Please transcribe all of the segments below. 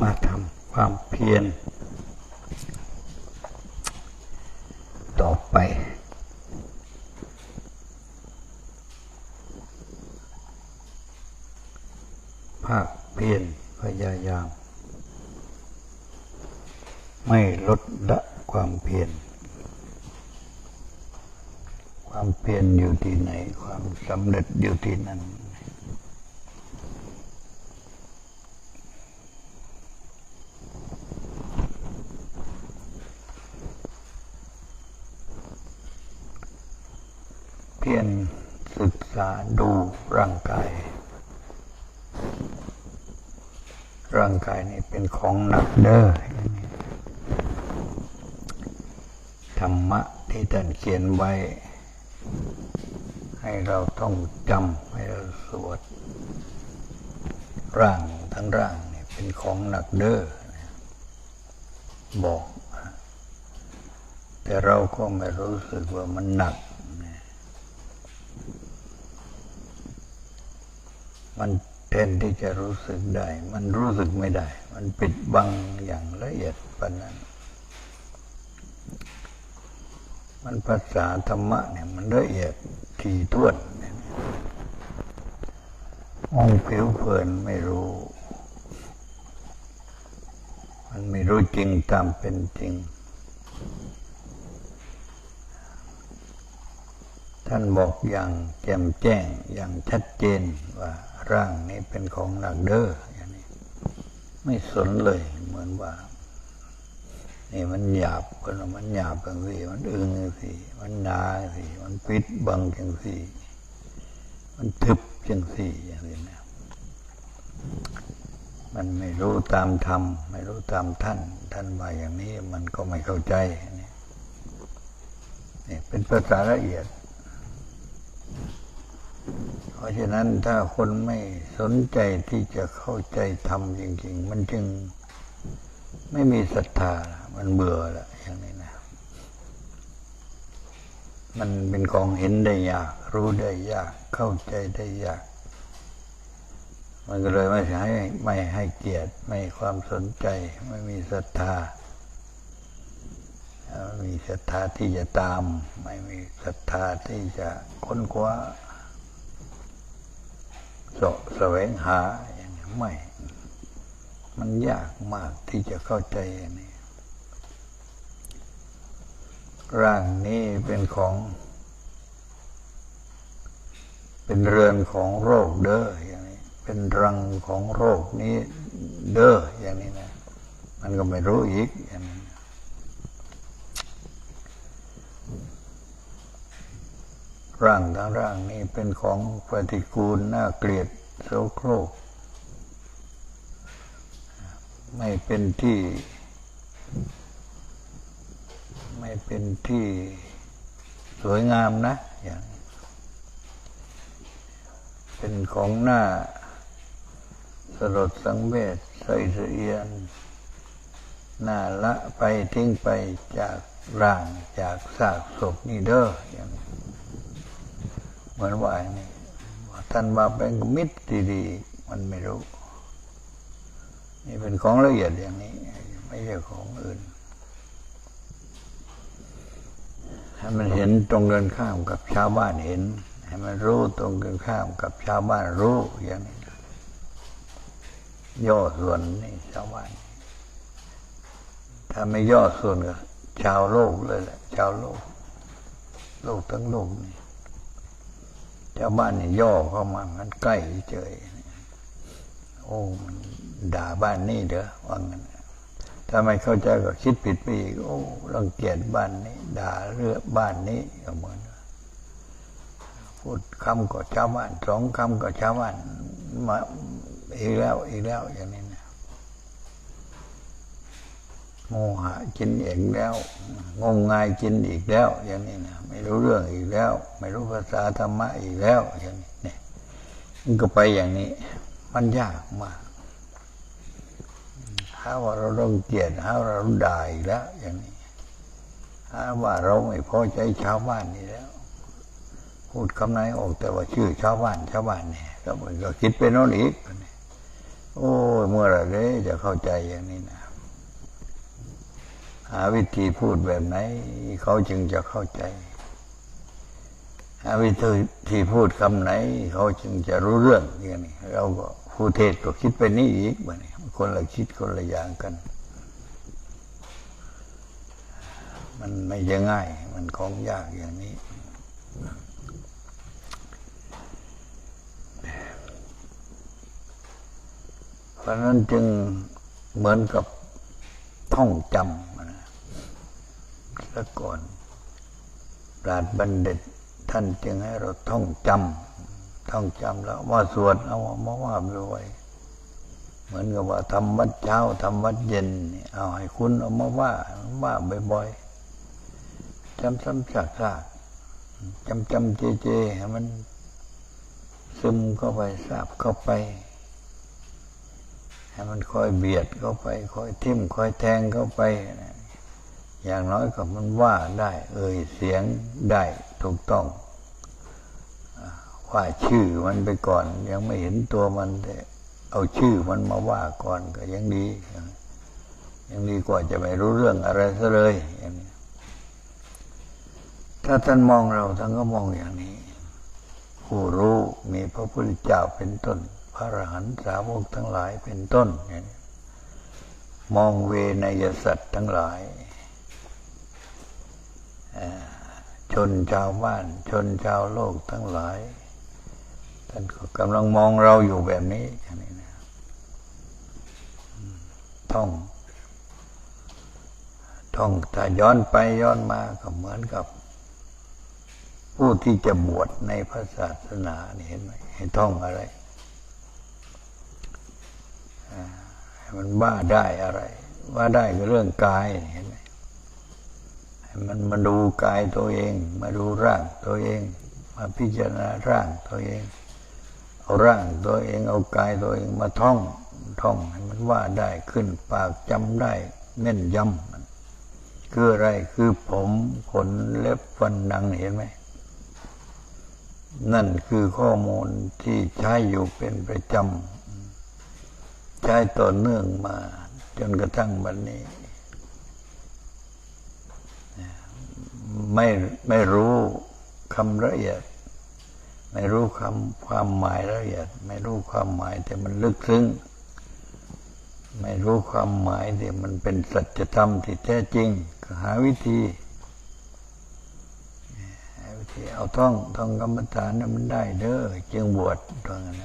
มาทำความเพียรต่อไป ภาคเพียรพยายาม ไม่ลดละความเพียรความเพียรอยู่ที่ไหน ความสำเร็จอยู่ที่นั่น เพียรศึกษาดูร่างกาย ร่างกายนี่เป็นของหนักเด้อธรรมะที่ท่านเขียนไว้ ให้เราต้องจำให้เราสวด ร่างทั้งร่างนี่เป็นของหนักเด้อบอก แต่เราก็ไม่รู้สึกว่ามันหนัก มันแทนที่จะรู้สึกได้ มันรู้สึกไม่ได้ มันปิดบังอย่างละเอียดปานนั้น มันภาษาธรรมะเนี่ยมันละเอียดถี่ถ้วนมองผิวเผินไม่รู้ มันไม่รู้จริงตามเป็นจริง ท่านบอกอย่างแจ่มแจ้งอย่างชัดเจนว่าร่างนี้เป็นของหนักเด้ออย่างนี้ ไม่สนเลยเหมือนว่า นี่มันหยาบคนมันหยาบจังสิมันอึงจังสิมันหนาจังสิมันปิดบังจังสิมันทึบจังสิอย่างนี้นะมันไม่รู้ตามธรรมไม่รู้ตามท่าน ท่านว่าอย่างนี้มันก็ไม่เข้าใจนี่นี่เป็นภาษาละเอียด เพราะฉะนั้นถ้าคนไม่สนใจที่จะเข้าใจธรรมจริง ๆ มันจึงไม่มีศรัทธา มันเบื่อละอย่างนี้นะมันเป็นของเห็นได้ยาก รู้ได้ยาก เข้าใจได้ยาก มันก็เลยไม่ให้ไม่ให้เกียรติไม่ความสนใจ ไม่มีศรัทธาไม่มีศรัทธาที่จะตาม ไม่มีศรัทธาที่จะค้นคว้าสะแสวงหาอย่างนี้ไม่ มันยากมากที่จะเข้าใจอย่างนี้ ร่างนี้เป็นของ เป็นเรือนของโรคเด้ออย่างนี้ เป็นรังของโรคนี้เด้ออย่างนี้นะ มันก็ไม่รู้อีกอย่างนี้ร่างทั้งร่างนี้เป็นของปฏิกูลน่าเกลียดโสโครก ไม่เป็นที่ ไม่เป็นที่สวยงามนะ อย่าง เป็นของหน้า สลดสังเวชใส่เสียนหน้าละไปทิ้งไปจากร่างจากซากศพนี่เด้ออย่างเหมือนว่าอย่างนี้ท่านมาเป็นมิตรดีๆมันไม่รู้ นี่เป็นของละเอียดอย่างนี้ ไม่ใช่ของอื่น ให้มันเห็นตรงกันข้ามกับชาวบ้านเห็น ให้มันรู้ตรงกันข้ามกับชาวบ้านรู้อย่างนี้ย่อส่วนนี่ชาวบ้านถ้าไม่ย่อส่วนก็ชาวโลกเลยแหละ ชาวโลก โลกทั้งโลกนี่ชาวบ้านนี่ย่อเข้ามามันใกล้เจยโอ้มันด่าบ้านนี่เด้อว่างั้น ถ้าไม่เข้าใจก็คิดผิดไปอีก โอ้รังเกียจบ้านนี้ ด่าเรื่องบ้านนี้ก็เหมือนพูดคำก็ชาวบ้านสองคำก็ชาวบ้านมาอีกแล้วอีกแล้วอย่างนี้นะโมหะกินเองแล้วงมงายกินอีกแล้ว อย่างนี้นะไม่รู้เรื่องอีกแล้ว ไม่รู้ภาษาธรรมะอีกแล้วอย่างนี้เนี่ยมันก็ไปอย่างนี้ มันยากมาก หาว่าเราต้องเกลียดหาว่าเราด่าอีกแล้วอย่างนี้หาว่าเราไม่พอใจชาวบ้านนี่แล้ว พูดคำไหนออกแต่ว่าชื่อชาวบ้านชาวบ้านเนี่ยก็มันก็คิดไปโน่นอีกโอ้โอ้เมื่อไรเด้จะเข้าใจอย่างนี้นะหาวิธีพูดแบบไหน เขาจึงจะเข้าใจหาวิธีที่พูดคำไหน เขาจึงจะรู้เรื่องอย่างนี้เราก็ผู้เทศก็คิดไปนี่อีกบ่เนี่ย คนละคิดคนละอย่างกัน มันไม่ใช่ง่าย มันของยากอย่างนี้ เพราะนั้นจึงเหมือนกับท่องจำนะแล้วก่อนปราดบัณฑิตท่านจึงให้เราท่องจำท่องจำแล้วว่าสวดเอามาว่าบ่อย เหมือนกับว่าทำวัดเช้าทำวัดเย็น เอาให้คุณเอามาว่าว่าบ่อยๆจำซ้ำซากๆจำจำเจเจให้มันซึมเข้าไปทราบเข้าไป ให้มันคอยเบียดเข้าไป คอยทิ่มคอยแทงเข้าไป อย่างน้อยก็มันว่าได้ เอ่ยเสียงได้ถูกต้องว่าชื่อมันไปก่อน ยังไม่เห็นตัวมันแต่ เอาชื่อมันมาว่าก่อนก็ยังดียังดีกว่าจะไม่รู้เรื่องอะไรซะเลยอย่างนี้ถ้าท่านมองเราท่านก็มองอย่างนี้ ผู้รู้มีพระพุทธเจ้าเป็นต้น พระอรหันตสาวกทั้งหลายเป็นต้นอย่างนี้มองเวนยสัตว์ทั้งหลายชนชาวบ้าน ชนชาวโลกทั้งหลาย ท่านก็กำลังมองเราอยู่แบบนี้อย่างนี้นะท่องท่องถ้าย้อนไปย้อนมาก็เหมือนกับ ผู้ที่จะบวชในพระศาสนานี่เห็นไหมให้ท่องอะไรให้มันว่าได้อะไรว่าได้ก็เรื่องกายเห็นไหมให้มันมาดูกายตัวเอง มาดูร่างตัวเอง มาพิจารณาร่างตัวเอง ร่างตัวเองเอากายตัวเองมาท่อง ท่องให้มันว่าได้ขึ้นปากจำได้แม่นยำมันคืออะไรคือผมขนเล็บฟันหนังเห็นไหมนั่นคือข้อมูลที่ใช้อยู่เป็นประจำใช้ต่อเนื่องมา จนกระทั่งวันนี้ ไม่ไม่รู้คำละเอียด ไม่รู้คำความหมายละเอียด ไม่รู้ความหมายแต่มันลึกซึ้งไม่รู้ความหมายแต่มันเป็นสัจธรรมที่แท้จริงก็หาวิธีหาวิธีเอาท่องท่องกรรมฐานนั้นมันได้เด้อจึงบวชตรงนั้น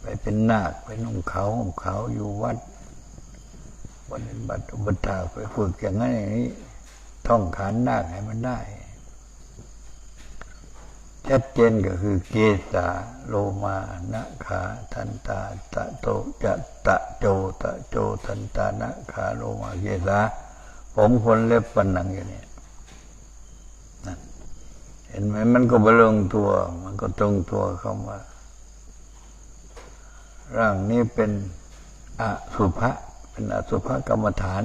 ไปเป็นนาคไปนุ่งเขาห่มเขาอยู่วัดวันบัตรอุบัติไปฝึกอย่างนั้นอย่างนี้ท่องขานนาคให้มันได้ ชัดเจนก็คือเกสาโลมานะขาทันตาตะโตจะตะโจตะโจทันตานะขาโลมาเกสาผมคนเล็บปันหนังอย่างนี้นเห็นไหมมันก็บลงตัว มันก็ตรงตัวคำว่า ร่างนี้เป็นอสุภะเป็นอสุภะกรรมฐาน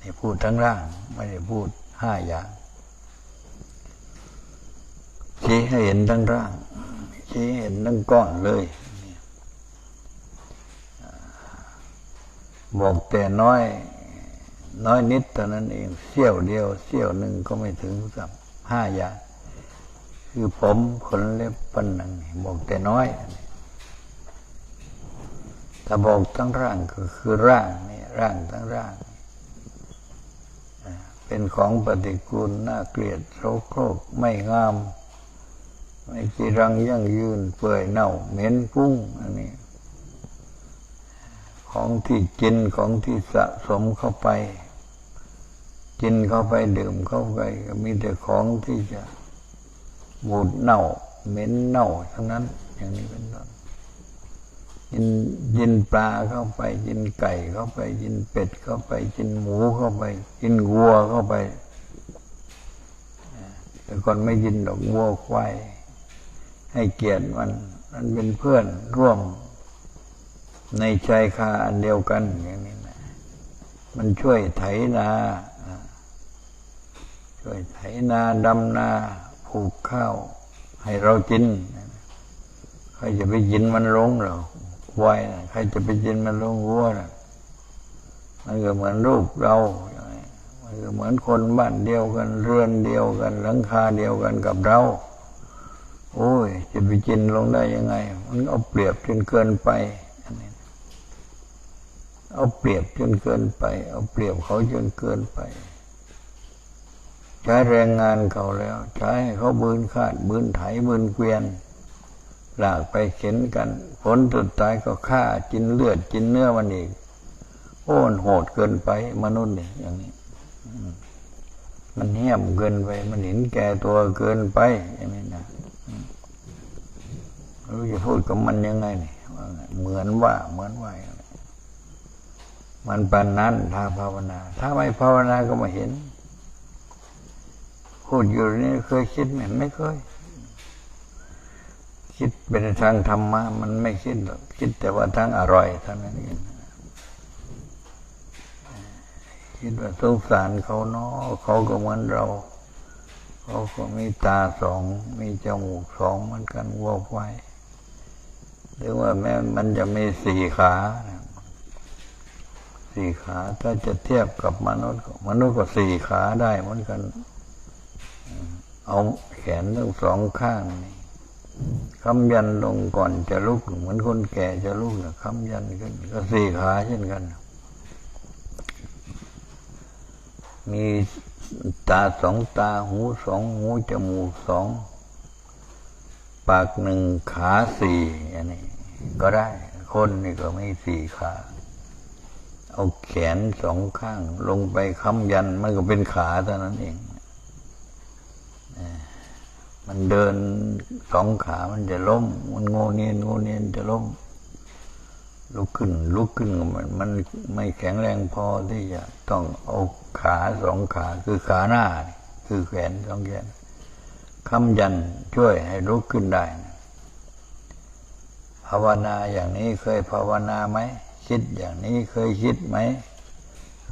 นี่พูดทั้งร่าง ไม่ได้พูดห้าอย่าง ชี้ให้เห็นทั้งร่าง ชี้เห็นทั้งก้อนเลยบอกแต่น้อย น้อยนิดเท่านั้นเองเสี้ยวเดียวเสี้ยวหนึ่งก็ไม่ถึงสับห้าอย่างคือผมขนเล็บปันหนังบอกแต่น้อยถ้าบอกทั้งร่างก็คือร่างนี่ร่างทั้งร่าง เป็นของปฏิกูลน่าเกลียดโสโครกไม่งาม ไม่จีรังยั่งยืน เปื่อยเน่าเหม็นกุ้งอันนี้ ของที่กินของที่สะสมเข้าไป กินเข้าไปดื่มเข้าไปก็มีแต่ของที่จะบูดเน่าเหม็นเน่าทั้งนั้น อย่างนี้เป็นต้นกินกินปลาเข้าไปกินไก่เข้าไปกินเป็ดเข้าไปกินหมูเข้าไป กินวัวเข้าไปแต่ก่อนไม่กินดอกวัวควาย ให้เกียรติมัน มันเป็นเพื่อนร่วม ในใจคาอันเดียวกันอย่างนี้นะมันช่วยไถนาช่วยไถนาดำนาผูกข้าว ให้เรากินใครจะไปยินมันลงเราควายน่ะใครจะไปกินมันลงวัวน่ะมันก็เหมือนรูปเรามันก็เหมือนคนบ้านเดียวกัน เรือนเดียวกัน หลังคาเดียวกันกับเรา โอ้ย จะไปกินลงได้ยังไง มันเอาเปรียบจนเกินไปนนเอาเปรียบจนเกินไป เอาเปรียบเขาจนเกินไป ใช้แรงงานเขาแล้ว ใช้ให้เขาบืนคาดบืนไถบืนเกวียน หลากไปเข็นกัน ผลสุดท้ายก็ฆ่ากินเลือดกินเนื้อมันอีก โอ้นโหดเกินไป มนุษย์เนี่ยอย่างนี้มันเหี้ยมเกินไป มันเห็นแก่ตัวเกินไปอย่างนี้นะ ไม่รู้จะพูดกับมันยังไงนี่ว่าเหมือนว่าเหมือนว่ามันปานนั้นถ้าภาวนา ถ้าไม่ภาวนาก็ไม่เห็นพูดอยู่นี่เคยคิดไหมไม่เคย คิดเป็นทางธรรมะมันไม่คิดหรอกคิดแต่ว่าทางอร่อยเท่านั้นเองคิดว่าสงสารเขาเนาะเขาก็เหมือนเราเขาก็มีตาสอง มีจมูกสองเหมือนกันวัวควาย หรือว่าแม้มันจะมีสี่ขาสี่ขาถ้าจะเทียบกับมนุษย์ มนุษย์ก็สี่ขาได้เหมือนกัน เอาแขนทั้งสองข้างนี่คำยันลงก่อนจะลุกเหมือนคนแก่จะลุกนะคำยันขึ้น ก็สี่ขาเช่นกัน มีตาสองตาหูสองหูจมูกสอง ปากหนึ่งขาสี่อันนี้ ก็ได้ คนนี่ก็ไม่สี่ขาเอาแขนสองข้าง ลงไปค้ำยันมันก็เป็นขาเท่านั้นเองมันเดินสองขามันจะล้ม มันโงเนียนโงเนียนจะล้ม ลุกขึ้น ลุกขึ้นมันมันไม่แข็งแรงพอที่จะต้องเอาขาสองขาคือขาหน้า คือแขนสองแขน คำยันช่วยให้ลุกขึ้นได้ ภาวนาอย่างนี้เคยภาวนาไหม คิดอย่างนี้เคยคิดไหม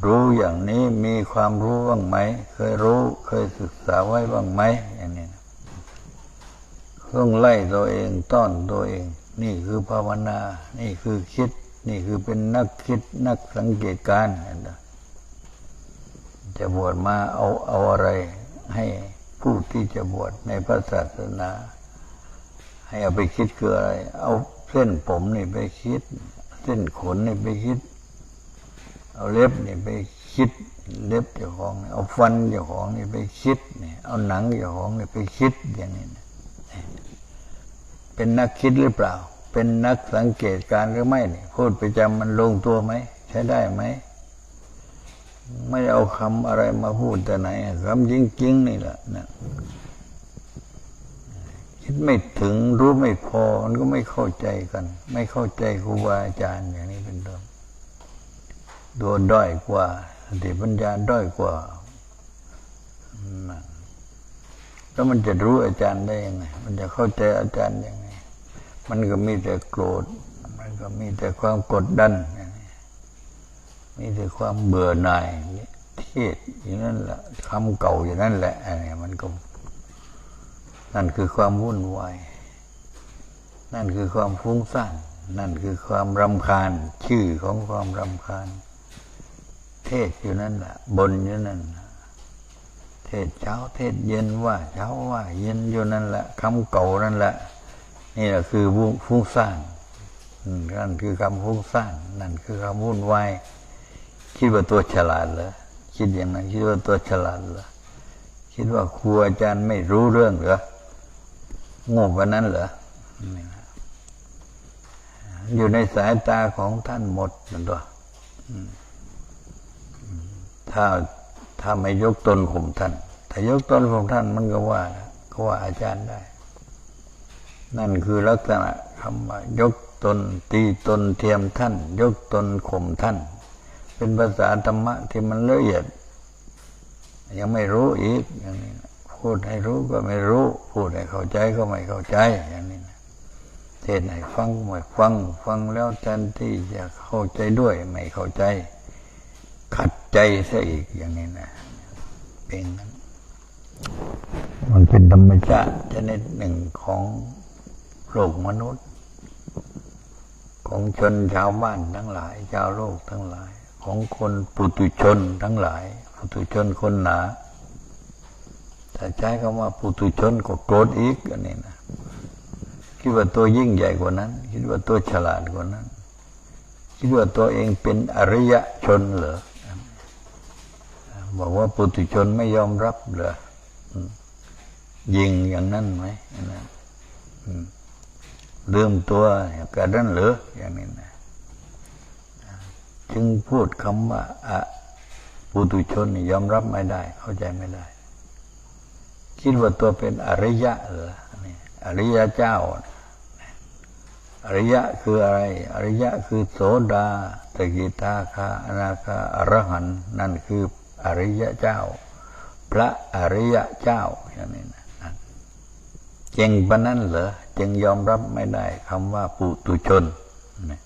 รู้อย่างนี้มีความรู้บ้างไหม เคยรู้เคยศึกษาไว้บ้างไหมอย่างนี้นะต้องไล่ตัวเองต้อนตัวเอง นี่คือภาวนา นี่คือคิด นี่คือเป็นนักคิดนักสังเกตการณ์จะบวชมาเอาเอาอะไรให้ ผู้ที่จะบวชในพระศาสนา ให้เอาไปคิดคืออะไร เอาเส้นผมนี่ไปคิด เส้นขนนี่ไปคิด เอาเล็บนี่ไปคิด เล็บเจ้าของเอาฟันเจ้าของนี่ไปคิดนี่เอาหนังเจ้าของนี่ไปคิดอย่างนี้เป็นนักคิดหรือเปล่า เป็นนักสังเกตการหรือไม่นี่พูดไปจำมันลงตัวไหม ใช้ได้ไหม ไม่เอาคำอะไรมาพูดแต่ไหนคำจริงๆนี่แหละนะคิดไม่ถึงรู้ไม่พอมันก็ไม่เข้าใจกัน ไม่เข้าใจครูบาอาจารย์อย่างนี้เป็นต้นตัวด้อยกว่าสติปัญญาด้อยกว่าแล้วมันจะรู้อาจารย์ได้ยังไง มันจะเข้าใจอาจารย์ยังไง มันก็มีแต่โกรธ มันก็มีแต่ความกดดัน มีแต่ความเบื่อหน่ายเทศอย่างนั้นแหละคำเก่าอย่างนั้นแหละอะไรมันก็ นั่นคือความวุ่นวาย นั่นคือความฟุ้งซ่านนั่นคือความรำคาญชื่อของความรำคาญ เทศอยู่นั่นแหละบนอยู่นั่นเทศเช้าเทศเย็นว่าเช้าว่าเย็นอยู่นั่นแหละคำเก่านั่นแหละ นี่แหละคือฟุ้งซ่านนั่นคือคำฟุ้งซ่านนั่นคือคำวุ่นวาย คิดว่าตัวฉลาดเหรอคิดอย่างนั้น คิดว่าตัวฉลาดเหรอคิดว่าครูอาจารย์ไม่รู้เรื่องเหรอโง่วันนั้นเหรออยู่ในสายตาของท่านหมดนั่นตัวถ้าถ้าไม่ยกตนข่มท่าน ถ้ายกตนข่มท่านมันก็ว่าก็ว่าอาจารย์ได้ นั่นคือลักษณะคำว่ายกตนตีตนเทียมท่าน ยกตนข่มท่าน เป็นภาษาธรรมะที่มันละเอียด ยังไม่รู้อีกอย่างนี้พูดให้รู้ก็ไม่รู้ พูดให้เข้าใจก็ไม่เข้าใจอย่างนี้นะเทศให้ฟังไม่ฟังฟังแล้วแทนที่จะเข้าใจด้วยไม่เข้าใจ ขัดใจซะอีกอย่างนี้นะเป็นนั้นมันเป็นธรรมชาติชนิดหนึ่งของโลกมนุษย์ขของชนชาวบ้านทั้งหลาย ชาวโลกทั้งหลาย ของคนปุตุชนทั้งหลาย ปุตุชนคนหนาแต่ใช้คำว่าปุตุชนก็โกรธอีกอันนี้นะคิดว่าตัวยิ่งใหญ่กว่านั้น คิดว่าตัวฉลาดกว่านั้น คิดว่าตัวเองเป็นอริยชนเหรอบอกว่าปุถุชนไม่ยอมรับเหรอยิงอย่างนั้นไหมอย่างนั้นอืมลืมตัวกระนั้นเหรออย่างนี้นะ จึงพูดคำว่าอะปุถุชนยอมรับไม่ได้ เข้าใจไม่ได้ คิดว่าตัวเป็นอริยะเหรอนี่อริยะเจ้า อริยะคืออะไร อริยะคือโสดาตกิทาคาอนาคาอรหันนั่นคืออริยะเจ้า พระอริยะเจ้าอย่างนี้นะนั่นเก่งปนั้นเหรอจึงยอมรับไม่ได้คำว่าปุตุชนนี่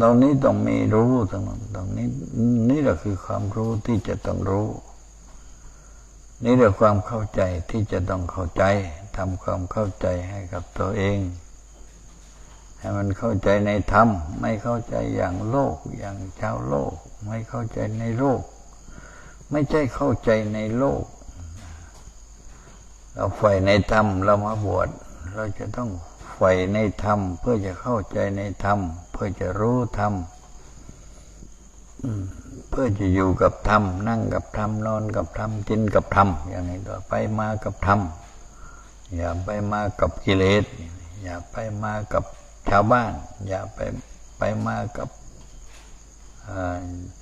ตรงนี้ต้องมีรู้ตรงนั้นตรงนี้นี่แหละคือความรู้ที่จะต้องรู้ นี่แหละความเข้าใจที่จะต้องเข้าใจทำความเข้าใจให้กับตัวเอง ให้มันเข้าใจในธรรม ไม่เข้าใจอย่างโลก อย่างชาวโลก ไม่เข้าใจในโลก ไม่ใช่เข้าใจในโลก เราใฝ่ในธรรมเรามาบวชเราจะต้อง ใฝ่ในธรรม เพื่อจะเข้าใจในธรรม เพื่อจะรู้ธรรมเพื่อจะอยู่กับธรรม นั่งกับธรรม นอนกับธรรม กินกับธรรม อย่างนี้ต่อไปมากับธรรม อย่าไปมากับกิเลส อย่าไปมากับชาวบ้าน อย่าไปไปมากับ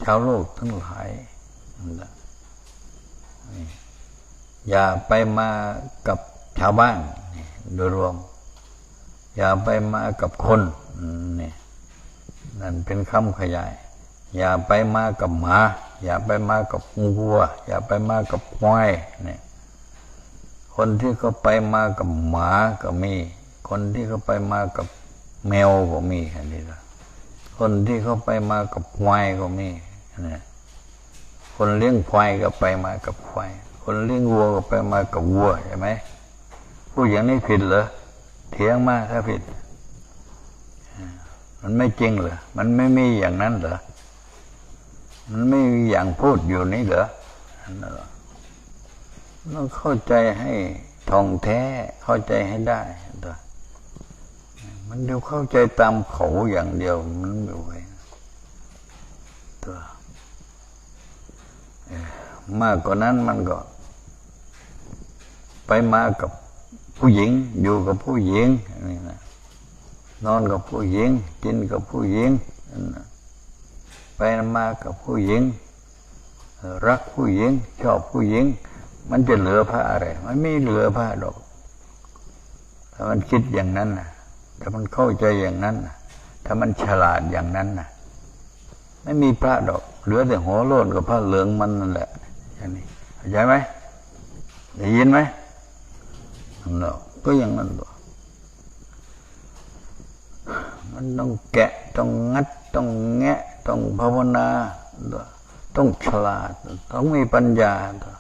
ชาวโลกทั้งหลายอย่าไปมากับชาวบ้านโดยรวม อย่าไปมากับคนนี่นั่นเป็นคำขยาย อย่าไปมากับหมา อย่าไปมากับวัว อย่าไปมากับควายนี่คนที่เขาไปมากับหมาก็มี คนที่เขาไปมากับแมวก็มีอันนี้ละคนที่เขาไปมากับควายก็มีนะคนเลี้ยงควายก็ไปมากับควาย คนเลี้ยงวัวก็ไปมากับวัวใช่ไหมพูดอย่างนี้ผิดเหรอ เถียงมากถ้าผิด มันไม่จริงเหรอ มันไม่มีอย่างนั้นเหรอ มันไม่มีอย่างพูดอยู่นี่เหรอเรอต้องเข้าใจให้ท่องแท้เข้าใจให้ได้ตัวมันเดียวเข้าใจตามเขาอย่างเดียวมันไม่ไหวตัวเอ่อมากกว่านั้นมันก็ ไปมากับ ผู้หญิงอยู่กับผู้หญิงนี่นะนอนกับผู้หญิง กินกับผู้หญิงไปมากับผู้หญิง รักผู้หญิง ชอบผู้หญิง มันจะเหลือผ้าอะไร มันไม่เหลือผ้าดอกถ้ามันคิดอย่างนั้นนะถ้ามันเข้าใจอย่างนั้นนะถ้ามันฉลาดอย่างนั้นนะไม่มีพระดอก เหลือแต่หัวโลนกับผ้าเหลืองมันนั่นแหละอย่างนี้เข้าใจไหมได้ยินไหม นั่นแหละก็อย่างนั้นตัวมันต้องแกะต้องงัดต้องแงะ ต้องภาวนาตัวต้องฉลาด ต้องมีปัญญาตัว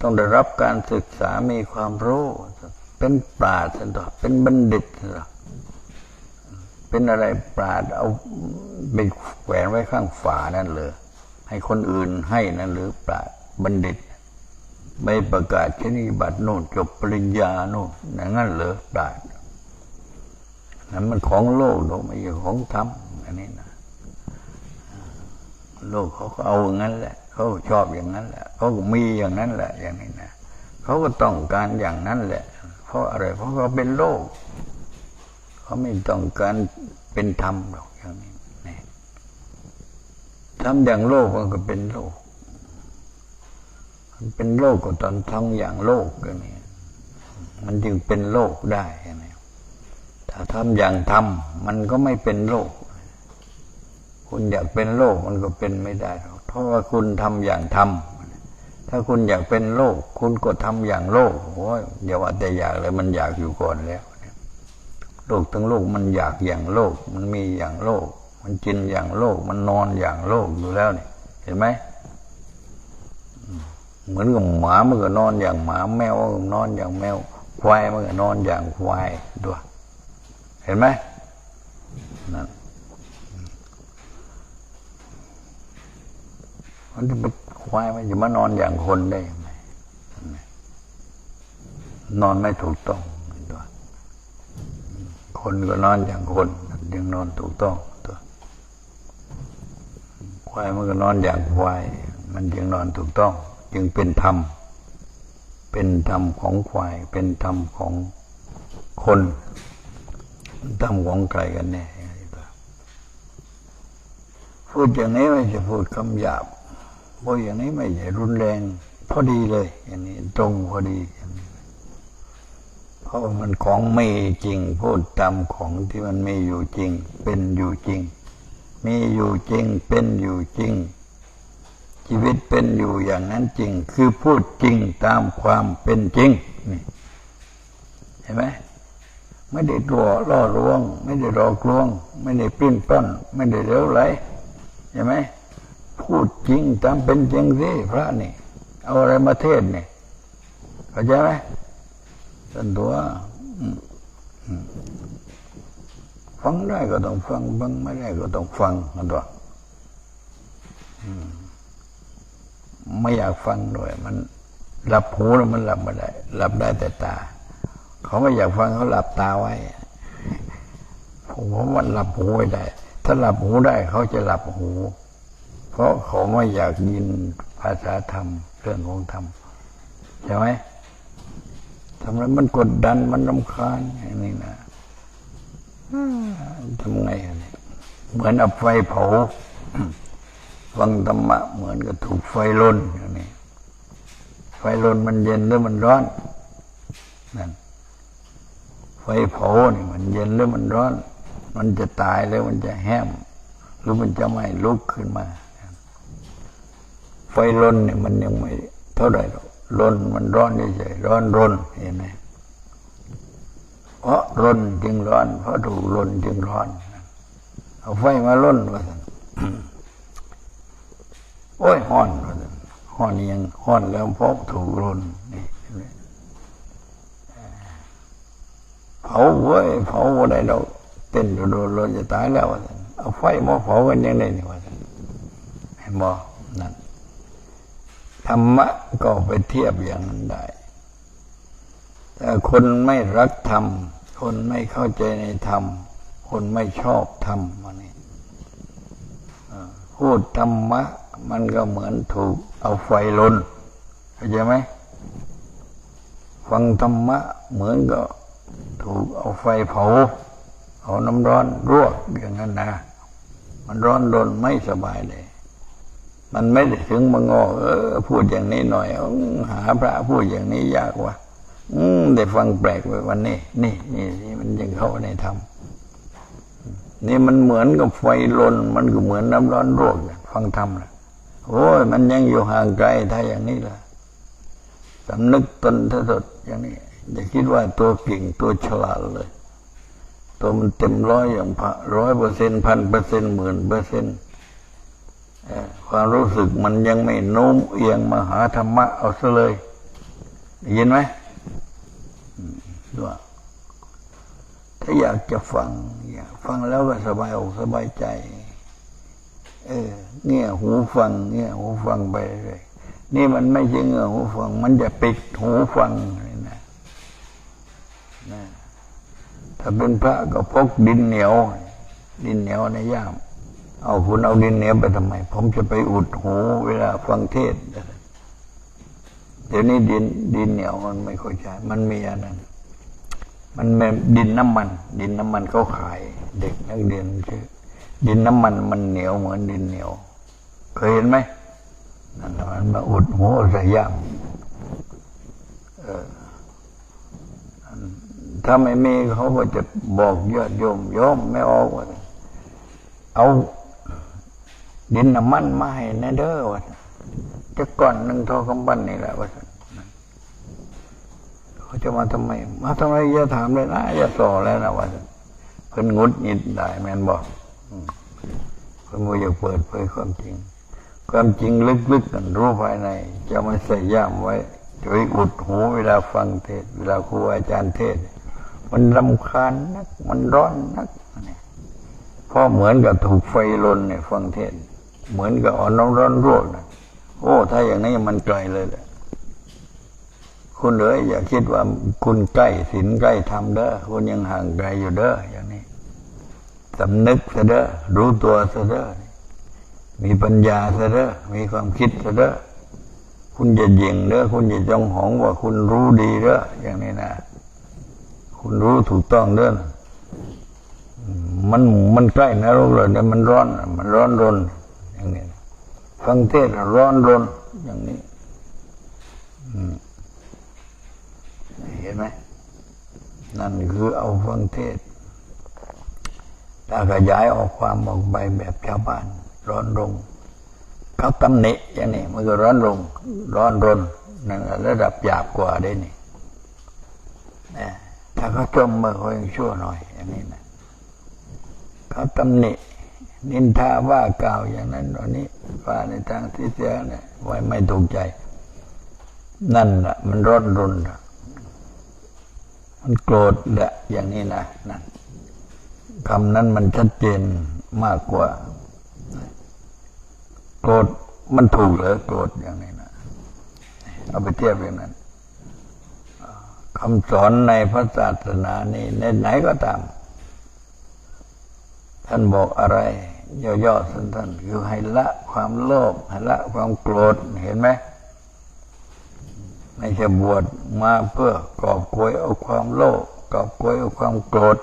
ต้องได้รับการศึกษามีความรู้ เป็นปราดสันต่อเป็นบัณฑิตสันต่อเป็นอะไรปราดเอาไปแขวนไว้ข้างฝานั่นเลยให้คนอื่นให้นั่นหรือปราดบัณฑิต ไม่ประกาศชนีบัตรโน่นจบปริญญาโน่นอย่างนั้นเหรอปราดนั้นมันของโลกโลกไม่ใช่ของธรรมอันนี้นะโลกเขาก็เอาอย่างนั้นแหละเขาชอบอย่างนั้นแหละเขาก็มีอย่างนั้นแหละ อย่างนี้นะเขาก็ต้องการอย่างนั้นแหละ เพราะอะไร เพราะเขาเป็นโลก เขาไม่ต้องการเป็นธรรมหรอกอย่างนี้นี่ทำอย่างโลกมันก็เป็นโลก เป็นโลกก็ตอนทำอย่างโลกอย่างนี้มันจึงเป็นโลกได้อย่างนี้ถ้าทำอย่างธรรมมันก็ไม่เป็นโลกคุณอยากเป็นโลกมันก็เป็นไม่ได้หรอกเพราะว่าคุณทำอย่างธรรมถ้าคุณอยากเป็นโลกคุณก็ทำอย่างโลกโอ้ยอย่าว่าแต่อยากเลยมันอยากอยู่ก่อนแล้วโลกทั้งโลกมันอยากอย่างโลก มันมีอย่างโลก มันกินอย่างโลก มันนอนอย่างโลกอยู่แล้วนี่เห็นไหม เหมือนกับหมาเมันก็นอนอย่างหมาแมวเมื่อก็นอนอย่างแมว ควายเมันก็นอนอย่างควายด้วย เห็นไหมนั่นมันจะควายมันจะมานอนอย่างคนได้ไหมนอนไม่ถูกต้องด้วยคนก็นอนอย่างคนยังนอนถูกต้องตัวควายมันก็นอนอย่างควาย มันยังนอนถูกต้อง จึงเป็นธรรม เป็นธรรมของควาย เป็นธรรมของคนธรรมของใครกันแน่พูดอย่างนี้ไม่ใช่พูดคำหยาบพูดอย่างนี้ไม่ใช่รุนแรง พอดีเลย อย่างนี้ตรงพอดีเพราะมันของไม่จริง พูดตามของที่มันมีอยู่จริง เป็นอยู่จริง มีอยู่จริง เป็นอยู่จริง ชีวิตเป็นอยู่อย่างนั้นจริง คือพูดจริงตามความเป็นจริงนี่เห็นไหมไม่ได้ตัวล่อลวง ไม่ได้หลอกลวง ไม่ได้ปิ้นป้อนไม่ได้เลวไหลใช่ไหมพูดจริงตามเป็นจริงสิพระนี่ เอาอะไรมาเทศนี่เข้าใจไหมสันตัวฟังได้ก็ต้องฟังฟังไม่ได้ก็ต้องฟังกันตัว ไม่อยากฟังด้วย มันหลับหูแล้วมันหลับไม่ได้ หลับได้แต่ตา เขาไม่อยากฟังเขาหลับตาไว้ผมว่ามันหลับหูไม่ได้ ถ้าหลับหูได้เขาจะหลับหู เพราะเขาไม่อยากยินภาษาธรรมเรื่องของธรรมใช่ไหมทำไมมันกดดันมันรำคาญอย่างนี้นะทำไงเนี่ยเหมือนเอาไฟเผา ฟังธรรมะเหมือนกับถูกไฟลนอย่างนี้ไฟลนมันเย็นหรือมันร้อนนั่นไฟเผานี่มันเย็นหรือมันร้อน มันจะตายแล้วมันจะแห้มหรือมันจะไม่ลุกขึ้นมา ไฟลนเนี่ยมันยังไม่เท่าไหร่หรอกลนมันร้อนเฉยๆร้อนรนเห็นไหมเพราะรนจึงร้อน เพราะถูกรนจึงร้อน เอาไฟมาล้นว่าสัน โอ้ยห้อนว่านห้อนยังห้อนแล้วพราะถูกรุนนี่เผาเว้ยเผาอะไรเราเต้นโดนเราจะตายแล้วเอาไฟมาเผากันยังไงนี่ว่านเห็นบ่นั่นธรรมะก็ไปเทียบอย่างนั้นได้ แต่คนไม่รักธรรม คนไม่เข้าใจในธรรม คนไม่ชอบธรรมมันนี่พูดธรรมะ มันก็เหมือนถูกเอาไฟลนเข้าใจไหมฟังธรรมะเหมือนก็ถูกเอาไฟเผาเอาน้ำร้อนรวกอย่างนั้นนะ มันร้อนรนไม่สบายเลย มันไม่ได้ถึงมางอเออ พูดอย่างนี้หน่อยอหาพระพูดอย่างนี้ยากว่ะอืมได้ฟังแปลกไปวันนี้ นี่นี่นี่มันยังเข้าในธรรมนี่มันเหมือนกับไฟลน มันก็เหมือนน้ำร้อนรวกฟังธรรมนะ โอ้ยมันยังอยู่ห่างไกลถ้าอย่างนี้ล่ะสำนึกตนทสดอย่างนี้อย่าคิดว่าตัวเก่งตัวฉลาดเลย ตัวมันเต็มร้อยอย่างร้อยเปอร์เซ็นต์พันเปอร์เซ็นต์หมื่นเปอร์เซ็นต์ความรู้สึกมันยังไม่โน้มเอียงมาหาธรรมะเอาซะเลยยินไหมด้วยถ้าอยากจะฟังอยากฟังแล้วก็สบายอกสบายใจ เออเงี้ยหูฟังเงี้ยหูฟังไปเลยนี่มันไม่ใช่เงี้ยหูฟัง มันจะปิดหูฟังเลยนะนะถ้าเป็นพระก็พกดินเหนียว ดินเหนียวในย่าม เอาคุณเอาดินเหนียวไปทำไม ผมจะไปอุดหูเวลาฟังเทศเดี๋ยวนี้ดินดินเหนียวมันไม่ค่อยใช้มันมีอันนั้นมันเป็นดินน้ำมัน ดินน้ำมันเขาขาย เด็กนักเรียนชื่อ ดินน้ำมันมันเหนียวเหมือนดินเหนียว เคยเห็นไหมนั่นมันมาอุดหูใส่ย่างถ้าไม่มีเขาก็จะบอกยอดโยมโยมไม่ออกว่าเอาดินน้ำมันมาให้นเด้อวะจะก่อนหนึ่งทอกำบันนี่แหละวะเขาจะมาทำไม มาทำไมอย่าถามเลยนะอย่าสอแล้วนะวะเพิ่นงุดหงิดได้แมนบอก เพิ่นว่าอยาเปิดเผยความจริง ความจริงลึกๆกันรู้ภายใน จะไม่ใส่ย่ามไว้จะไปอุดหูเวลาฟังเทศ เวลาครูอาจารย์เทศ มันรำคาญนัก มันร้อนนักเพราะเหมือนกับถูกไฟลนเนี่ยฟังเทศ เหมือนกับอ่อนน้ำร้อนรวกนะโอ้ ถ้าอย่างนี้มันไกลเลยแหละคุณเอ๋ยอย่าคิดว่าคุณใกล้ศีลใกล้ธรรมเด้อคุณยังห่างไกลอยู่เด้ออย่างนี้ สำนึกซะเด้อรู้ตัวซะเด้อมีปัญญาซะเด้อมีความคิดซะเด้อคุณอย่าเย่งเด้อคุณอย่าจองหองว่าคุณรู้ดีเด้ออย่างนี้นะ คุณรู้ถูกต้องเด้อนะมันมันใกล้นรกเลยเนี่ยมันร้อน มันร้อนรนอย่างนี้ฟังเทศร้อนรนอย่างนี้เห็นไหมนั่นคือเอาฟังเทศ ถ้าขยายออกความออกไปแบบชาวบ้าน ร้อนรงเขาตำหนิอย่างนี้มันก็ร้อนรงร้อนรนนั่นระดับหยาบกว่าได้นี่นะถ้าเขาชมมือเขายังชั่วหน่อยอย่างนี้นะเขาตำหนินินทาว่ากล่าวอย่างนั้นตอนนี้ว่าในทางที่เสียเนี่ยไว้ไม่ถูกใจ นั่นแหละมันร้อนรนนะมันโกรธแหละอย่างนี้นะนั่น คำนั้นมันชัดเจนมากกว่า โกรธมันถูกเหรอโกรธอย่างนี้นะเอาไปเทียบอย่างนั้นคำสอนในพระศาสนานี่ในไหนก็ตาม ท่านบอกอะไร ย่อๆสั้นๆคือให้ละความโลภให้ละความโกรธเห็นไหมไม่ใช่บวชมาเพื่อกอบโกยเอาความโลภกอบโกยเอาความโกรธ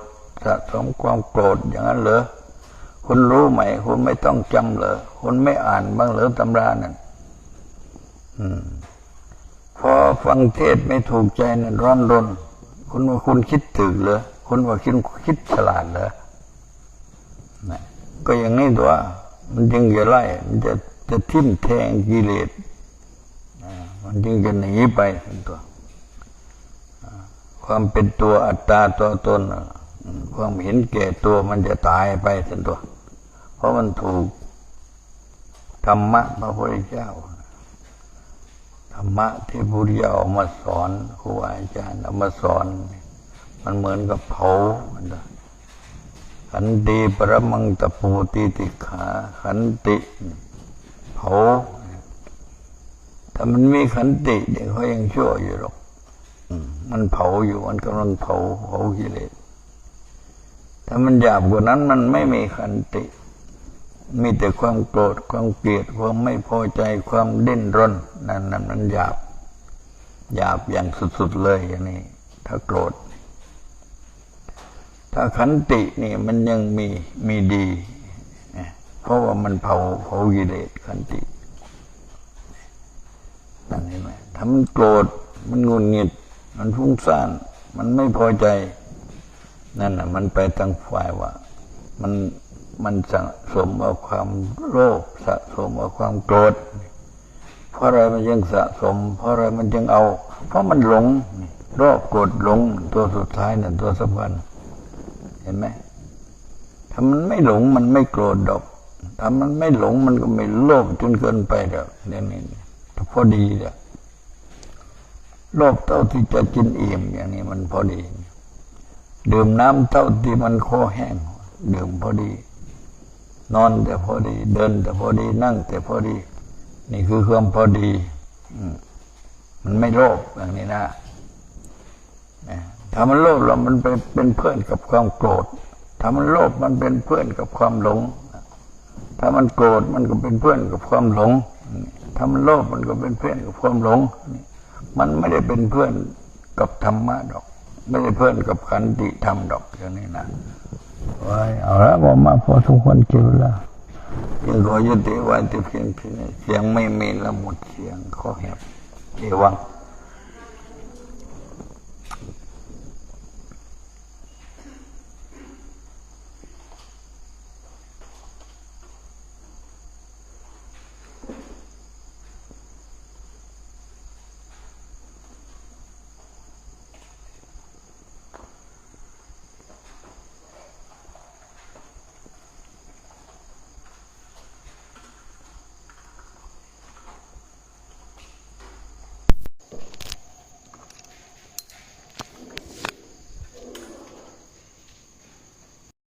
สะสมความโกรธอย่างนั้นเหรอคุณรู้ไหมคุณไม่ต้องจำเหรอคุณไม่อ่านบ้างเหรอตำรานั่นอพอฟังเทศไม่ถูกใจนั่นร้อนรนคุณว่าคุณคิดถึกเหรอคุณว่าคิดคิดฉลาดเหรอนะก็อย่างนี้ตัว มันจึงจะไล่ มันจะจะทิ่มแทงกิเลสมันจึงจะหนีไปตัว ความเป็นตัวอัตตาตัวตน ความเห็นแก่ตัวมันจะตายไปทั้งตัว เพราะมันถูกธรรมะพระพุทธเจ้า ธรรมะที่พุทธเจ้าเอามาสอนครูอาจารย์เอามาสอน มันเหมือนกับเผามันขันติปรมังตะปูติติขาขันติเผาถ้ามันมีขันติเดี๋ยเขายังชั่วอยู่หรอกมันเผาอยู่มันกำลังเผาเผากิเลส ถ้ามันหยาบกว่านั้นมันไม่มีขันติ มีแต่ความโกรธความเกลียดความไม่พอใจความดิ้นรนนั่นนั่นมันหยาบหยาบอย่างสุดๆเลยอย่างนี้ ถ้าโกรธ ถ้าขันตินี่มันยังมีมีดี เพราะว่ามันเผาเผากิเลสขันตินั่นเห็นไหมถ้ามันโกรธมันงุนงิด มันฟุ้งซ่าน มันไม่พอใจ นั่นน่ะ มันไปทางฝ่ายว่า มันมันสะสมเอาความโลภสะสมเอาความโกรธเพราะอะไรมันยังสะสม เพราะอะไรมันยังเอา เพราะมันหลงโลภโกรธหลงตัวสุดท้ายนั่นตัวสำคัญเห็นไหมถ้ามันไม่หลงมันไม่โกรธดอกถ้ามันไม่หลงมันก็ไม่โลภจนเกินไปดอกเนี่ยนี่พอดีเนี่ยโลภเท่าที่จะกินอิ่มอย่างนี้มันพอดี ดื่มน้ำเท่าที่มันคอแห้งดื่มพอดี นอนแต่พอดี เดินแต่พอดีนั่งแต่พอดี นี่คือความพอดีมันไม่โลภอย่างนี้นะถ้ามันโลภแล้วมันไปเป็นเพื่อนกับความโกรธถ้ามันโลภมันเป็นเพื่อนกับความหลง ถ้ามันโกรธมันก็เป็นเพื่อนกับความหลง ถ้ามันโลภมันก็เป็นเพื่อนกับความหลง มันไม่ได้เป็นเพื่อนกับธรรมะดอก ไม่ได้เพื่อนกับขันติธรรมดอกอย่างนี้นะไว้เอาละผมมาพอทุกคนเกี่ยวแล้วยังขอยุติไว้ที่เพียงเพียงเสียงไม่มีละหมดเสียงขอแหบเอวัง